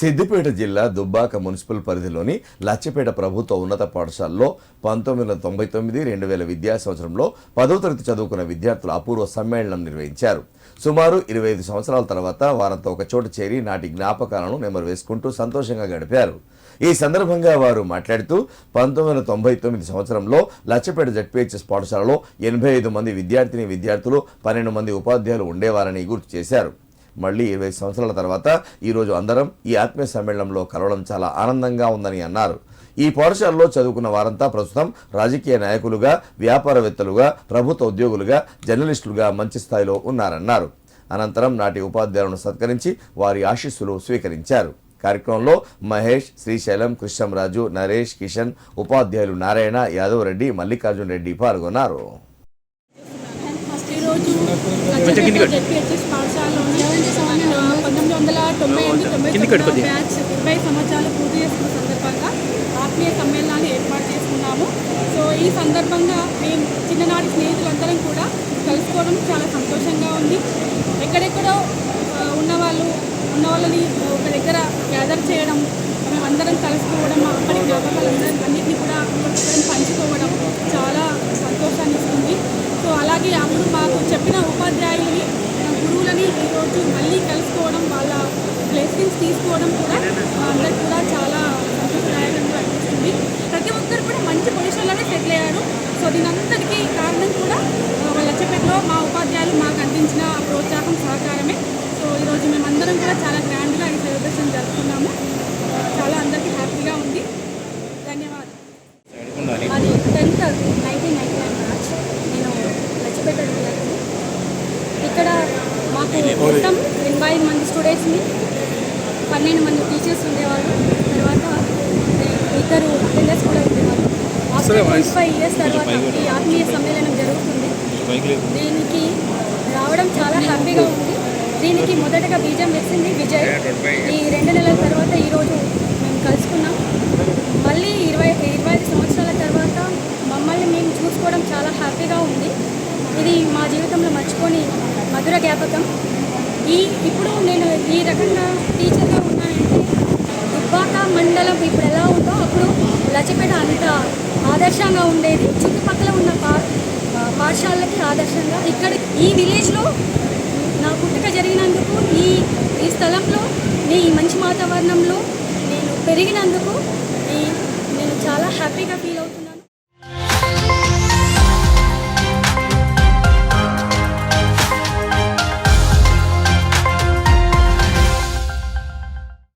సిద్దిపేట జిల్లా దుబ్బాక మున్సిపల్ పరిధిలోని లచ్చపేట ప్రభుత్వ ఉన్నత పాఠశాలలో పంతొమ్మిది వందల తొంభై తొమ్మిది రెండు వేల విద్యా సంవత్సరంలో పదో తరగతి చదువుకున్న విద్యార్థుల అపూర్వ సమ్మేళనం నిర్వహించారు. సుమారు ఇరవై ఐదు సంవత్సరాల తర్వాత వారంతో ఒక చోట చేరి నాటి జ్ఞాపకాలను నెమరు వేసుకుంటూ సంతోషంగా గడిపారు. ఈ సందర్భంగా వారు మాట్లాడుతూ పంతొమ్మిది వందల తొంభై తొమ్మిది సంవత్సరంలో లచ్చపేట జడ్పీహెచ్ఎస్ పాఠశాలలో ఎనభై ఐదు మంది విద్యార్థిని విద్యార్థులు పన్నెండు మంది ఉపాధ్యాయులు ఉండేవారని గుర్తు చేశారు. మళ్ళీ ఇరవై సంవత్సరాల తర్వాత ఈరోజు అందరం ఈ ఆత్మీయ సమ్మేళనంలో కలవడం చాలా ఆనందంగా ఉందని అన్నారు. ఈ పాఠశాలలో చదువుకున్న వారంతా ప్రస్తుతం రాజకీయ నాయకులుగా వ్యాపారవేత్తలుగా ప్రభుత్వ ఉద్యోగులుగా జర్నలిస్టులుగా మంచి స్థాయిలో ఉన్నారన్నారు. అనంతరం నాటి ఉపాధ్యాయులను సత్కరించి వారి ఆశీస్సులు స్వీకరించారు. కార్యక్రమంలో మహేష్ శ్రీశైలం కృష్ణంరాజు నరేష్ కిషన్ ఉపాధ్యాయులు నారాయణ యాదవ్ రెడ్డి మల్లికార్జున్ రెడ్డి పాల్గొన్నారు. పాఠశాలలోని ఆ, పంతొమ్మిది వందల తొంభై ఎనిమిది తొంభై తొమ్మిది బ్యాచ్ ఇరవై సంవత్సరాలు పూర్తి చేసుకున్న సందర్భంగా ఆత్మీయ సమ్మేళనాన్ని ఏర్పాటు చేసుకున్నాము. సో ఈ సందర్భంగా మేము చిన్ననాటి స్నేహితులందరం కూడా కలుసుకోవడం చాలా సంతోషంగా ఉంది. ఎక్కడెక్కడో ఉన్నవాళ్ళు ఉన్న వాళ్ళని ఒక దగ్గర గ్యాదర్ చేయడం మేమందరం కలుసుకోవడం అప్పటి జ్ఞాపకాలందరం అన్నింటినీ కూడా ఒకరికొకరం పంచుకోవడం చాలా సంతోషాన్ని ఇస్తుంది సో అలాగే అప్పుడు మాకు చెప్పిన ఉపాధ్యాయులని ఆ, గురువులని ఈరోజు మళ్ళీ కలుసుకోవడం వాళ్ళ బ్లెస్సింగ్స్ తీసుకోవడం కూడా అందరు అందరికి కూడా చాలా సంతోషదాయకంగా అనిపిస్తుంది. ప్రతి ఒక్కరు కూడా మంచి పొజిషన్లోనే సెటిల్ అయ్యారు. సో దీనంతటికీ కారణం కూడా వాళ్ళ లచ్చపేటలో మా ఉపాధ్యాయులు మాకు అందించిన ప్రోత్సాహం సహకారమే. సో ఈరోజు మేమందరం కూడా చాలా గ్రాండ్గా ఈ సెలబ్రేషన్ జరుపుకున్నాము. చాలా అందరికీ హ్యాపీగా ఉంది. ధన్యవాదాలు. అది tenth nineteen ninety nine March నేను లచ్చపేట ఇక్కడ మాకు మొత్తం ఎనభై మంది స్టూడెంట్స్ని పన్నెండు మంది టీచర్స్ ఉండేవాళ్ళు. తర్వాత ఇద్దరు అటెండర్స్ కూడా ఉండేవాళ్ళు. ఆఫ్టర్ ట్వంటీ ఫైవ్ ఇయర్స్ తర్వాత ఈ ఆత్మీయ సమ్మేళనం జరుగుతుంది. దీనికి రావడం చాలా హ్యాపీగా ఉంది. దీనికి మొదటగా బీజం వేసింది విజయ్. ఈ రెండు నెలల తర్వాత ఈరోజు మేము కలుసుకున్నాం. మళ్ళీ ఇరవై ఇరవై ఐదు సంవత్సరాల తర్వాత మమ్మల్ని మేము చూసుకోవడం చాలా హ్యాపీగా ఉంది. ఇది మా జీవితంలో మర్చిపోని మధుర జ్ఞాపకం. ఈ ఇప్పుడు నేను ఈ రకంగా టీచర్గా ఉన్నానంటే దుబ్బాక మండలం ఇప్పుడు ఎలా ఉందో అప్పుడు లచ్చిపేట అంత ఆదర్శంగా ఉండేది. చుట్టుపక్కల ఉన్న పా పాఠశాలకి ఆదర్శంగా ఇక్కడ ఈ విలేజ్లో నా పుట్టుక జరిగినందుకు ఈ ఈ స్థలంలో ఈ మంచి వాతావరణంలో నేను పెరిగినందుకు ఈ నేను చాలా హ్యాపీగా ఫీల్ అవుతున్నాను.